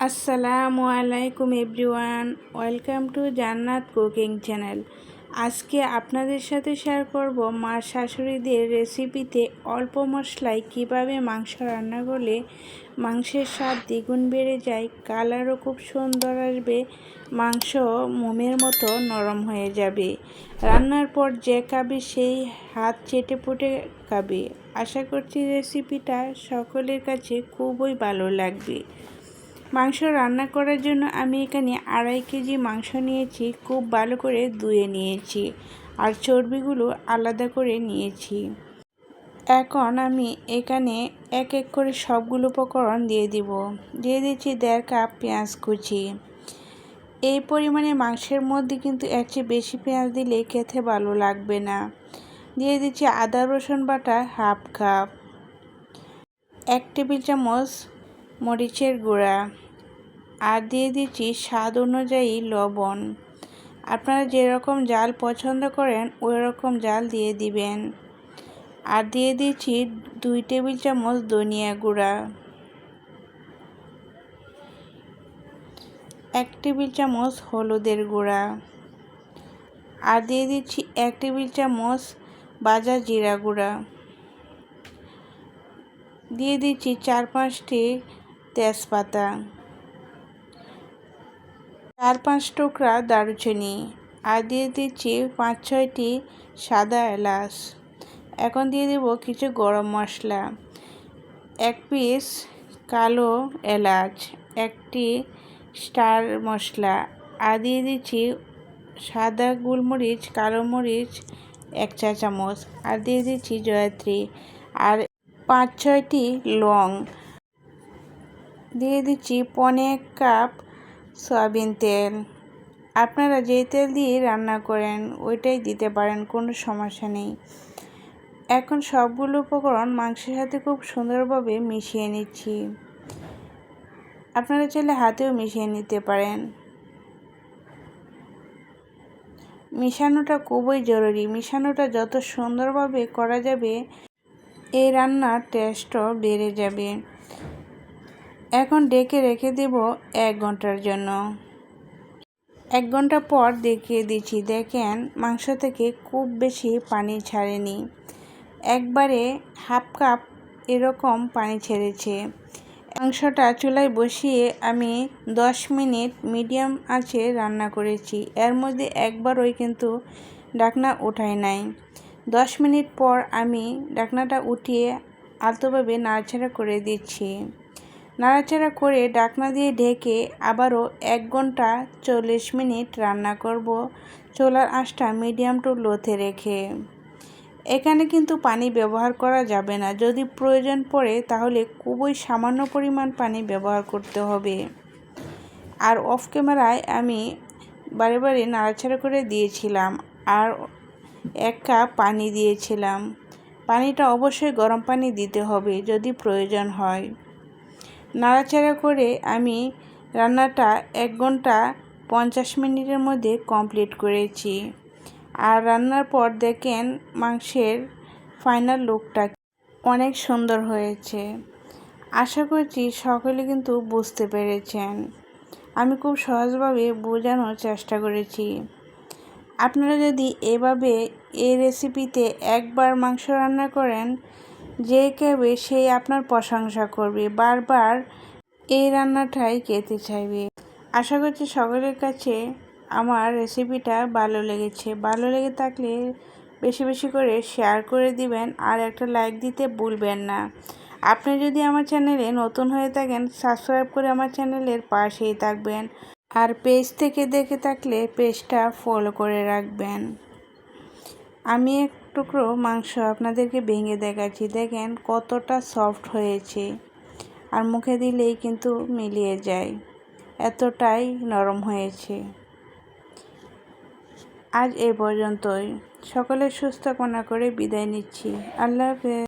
আসসালামু আলাইকুম everyone, welcome to Jannat cooking channel. আজকে আপনাদের সাথে শেয়ার করব মা শাশুড়িদের রেসিপিতে অল্প মশলায় কীভাবে মাংস রান্না করলে মাংসের স্বাদ দ্বিগুণ বেড়ে যায়, কালারও খুব সুন্দর আসবে মাংস মোমের মতো নরম হয়ে যাবে। রান্নার পর যে খাবে সেই হাত চেটে পুটে খাবে। আশা করছি রেসিপিটা সকলের কাছে খুবই ভালো লাগবে। মাংস রান্না করার জন্য আমি এখানে আড়াই কেজি মাংস নিয়েছি, খুব ভালো করে ধুয়ে নিয়েছি আর চর্বিগুলো আলাদা করে নিয়েছি। এখন আমি এখানে এক এক করে সবগুলো উপকরণ দিয়ে দিব। দিয়ে দিচ্ছি দেড় কাপ পেঁয়াজ কুচি। এই পরিমাণে মাংসের মধ্যে কিন্তু এর চেয়ে বেশি পেঁয়াজ দিলে খেতে ভালো লাগবে না। দিয়ে দিচ্ছি আদা, রসুন বাটা হাফ কাপ, এক টেবিল চামচ মরিচের গুঁড়া। আর দিয়ে দিচ্ছি স্বাদ অনুযায়ী লবণ। আপনারা যেরকম জাল পছন্দ করেন ওই রকম জাল দিয়ে দিবেন। আর দিয়ে দিচ্ছি দুই টেবিল চামচ ধনিয়া গুঁড়া। এক টেবিল চামচ হলুদের গুঁড়া। আর দিয়ে দিচ্ছি এক টেবিল চামচ বাজা জিরা গুঁড়া। দিয়ে দিচ্ছি চার পাঁচটি তেজপাতা। চার পাঁচ টুকরা দারুচিনি, আর দিয়ে দিচ্ছি পাঁচ ছয়টি সাদা এলাচ। এখন দিয়ে দেব কিছু গরম মশলা। এক পিস কালো এলাচ, একটি স্টার মশলা, আর দিয়ে দিচ্ছি সাদা গোলমরিচ, কালো মরিচ, এক চা চামচ, আর দিয়ে দিচ্ছি জয়ত্রী, আর পাঁচ ছয়টি লং। দিয়ে দিচ্ছি পনেক কাপ সয়াবিন তেল। আপনারা যেই তেল দিয়ে রান্না করেন, ওইটাই দিতে পারেন, কোনো সমস্যা নেই। এখন সবগুলো উপকরণ মাংসের সাথে খুব সুন্দরভাবে মিশিয়ে নিচ্ছি। আপনারা চাইলে হাতেও মিশিয়ে নিতে পারেন। মিশানোটা খুবই জরুরি। মিশানোটা যত সুন্দরভাবে করা যাবে, এই রান্নার টেস্টও বেড়ে যাবে। এখন ডেকে রেখে দেব এক ঘণ্টার জন্য। এক ঘণ্টা পর দেখিয়ে দিচ্ছি, দেখেন মাংস থেকে খুব বেশি পানি ছাড়েনি। একবারে হাফ কাপ এরকম পানি ছেড়েছে। মাংসটা চুলায় বসিয়ে আমি দশ মিনিট মিডিয়াম আছে রান্না করেছি। এর মধ্যে একবারই কিন্তু ডাকনা উঠাই নাই। দশ মিনিট পর আমি ডাকনাটা উঠিয়ে আলতোভাবে নাড়াচাড়া করে দিচ্ছি। নাড়াচাড়া করে ডাকনা দিয়ে ঢেকে আবারও এক ঘণ্টা চল্লিশ মিনিট রান্না করব। চোলার আঁশটা মিডিয়াম টু লোতে রেখে। এখানে কিন্তু পানি ব্যবহার করা যাবে না। যদি প্রয়োজন পড়ে তাহলে খুবই সামান্য পরিমাণ পানি ব্যবহার করতে হবে। আর অফ ক্যামেরায় আমি বারে বারে নাড়াচাড়া করে দিয়েছিলাম আর এক কাপ পানি দিয়েছিলাম। পানিটা অবশ্যই গরম পানি দিতে হবে যদি প্রয়োজন হয়। নাড়াচাড়া করে আমি রান্নাটা এক ঘণ্টা পঞ্চাশ মিনিটের মধ্যে কমপ্লিট করেছি। আর রান্নার পর দেখেন মাংসের ফাইনাল লুকটা অনেক সুন্দর হয়েছে। আশা করছি সকলে কিন্তু বুঝতে পেরেছেন। আমি খুব সহজভাবে বোঝানোর চেষ্টা করেছি। আপনারা যদি এভাবে এই রেসিপিতে একবার মাংস রান্না করেন যে কেবে সেই আপনার প্রশংসা করবে। বারবার এই রান্নাটাই খেতে চাইবে। আশা করছি সকলের কাছে আমার রেসিপিটা ভালো লেগেছে। ভালো লেগে থাকলে বেশি বেশি করে শেয়ার করে দিবেন আর একটা লাইক দিতে ভুলবেন না। আপনি যদি আমার চ্যানেলে নতুন হয়ে থাকেন সাবস্ক্রাইব করে আমার চ্যানেলের পাশেই থাকবেন। আর পেজ থেকে দেখে থাকলে পেজটা ফলো করে রাখবেন। আমি এক টুকরো মাংস আপনাদেরকে ভেঙে দেখাচ্ছি। দেখেন কতটা সফট হয়েছে। আর মুখে দিলেই কিন্তু মিলিয়ে যায়। এতটাই নরম হয়েছে। আজ এ পর্যন্তই। সকলের সুস্থ কোনা করে বিদায় নিচ্ছি। আল্লাহ হাফেজ।